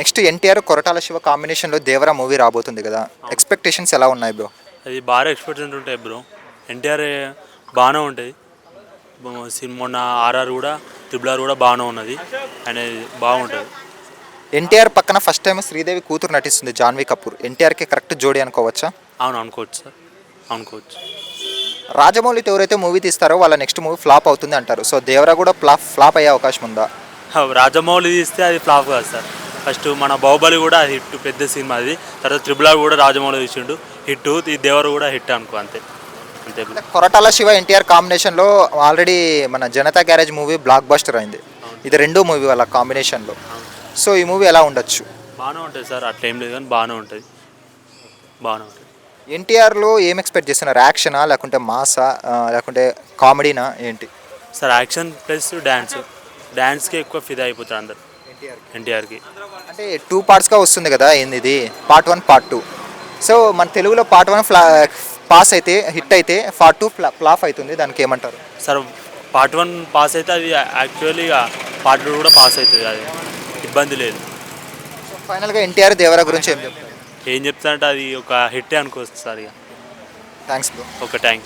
Next NTR Koratala Shiva కాంబినేషన్లో Devara movie రాబోతుంది కదా. ఎక్స్పెక్టేషన్స్ ఎలా ఉన్నాయి బ్రో అది బాగా ఎక్స్పెక్టెంట్ ఉంటాయి బ్రో ఎన్టీఆర్ బాగానే ఉంటుంది మొన్న ఆర్ఆర్ కూడా ట్రిపుల్ ఆర్ కూడా బాగానే ఉన్నది. అనేది బాగుంటుంది. ఎన్టీఆర్ పక్కన ఫస్ట్ టైం శ్రీదేవి కూతురు నటిస్తుంది జాన్వీ కపూర్. ఎన్టీఆర్కి కరెక్ట్ జోడీ అనుకోవచ్చా? అవును అనుకోవచ్చు సార్. అనుకోవచ్చు. రాజమౌళితో ఎవరైతే మూవీ తీస్తారో వాళ్ళ నెక్స్ట్ మూవీ ఫ్లాప్ అవుతుంది అంటారు. సో దేవరా కూడా ఫ్లాప్ ఫ్లాప్ అయ్యే అవకాశం ఉందా? రాజమౌళి తీస్తే అది ఫ్లాప్ కాదు సార్. ఫస్ట్ మన బాహుబలి కూడా హిట్ పెద్ద సినిమా అది. తర్వాత ట్రిపుల్ ఆర్ కూడా రాజమౌళి తీసిండు. హిట్ ఈ దేవరు కూడా హిట్ అనుకో అంతే. అంతే. కొరటాల శివ ఎన్టీఆర్ కాంబినేషన్లో ఆల్రెడీ మన Janatha garage movie blockbuster అయింది ఇది రెండో మూవీ వాళ్ళ కాంబినేషన్లో. సో ఈ మూవీ ఎలా ఉండొచ్చు? బాగానే ఉంటుంది సార్. అట్లా ఏం లేదు కానీ బాగానే ఉంటుంది. బాగానే ఉంటుంది. ఎన్టీఆర్లో ఏం ఎక్స్పెక్ట్ చేస్తున్నారు? యాక్షనా లేకుంటే మాసా లేకుంటే కామెడీనా ఏంటి? సార్ యాక్షన్ ప్లస్ డ్యాన్స్ డ్యాన్స్కి ఎక్కువ ఫిదా అయిపోతారు అందరు. ఎన్టీఆర్కి. అంటే టూ పార్ట్స్గా వస్తుంది కదా ఏంది ఇది? Part one part two so మన తెలుగులో పార్ట్ వన్ ఫ్లా పాస్ అయితే హిట్ అయితే పార్ట్ టూ ఫ్లా ఫ్లాప్ అవుతుంది. దానికి ఏమంటారు? సార్ పార్ట్ వన్ పాస్ అయితే అది యాక్చువల్లీ పార్ట్ టూ కూడా పాస్ అవుతుంది. అది ఇబ్బంది లేదు. సో ఫైనల్గా ఎన్టీఆర్ దేవరా గురించి ఏం చెప్తారు? ఏం చెప్తానంటే అది ఒక హిట్టే అనుకోవచ్చు సార్ ఇక. థ్యాంక్స్ బ్రో ఒక ట్యాంక్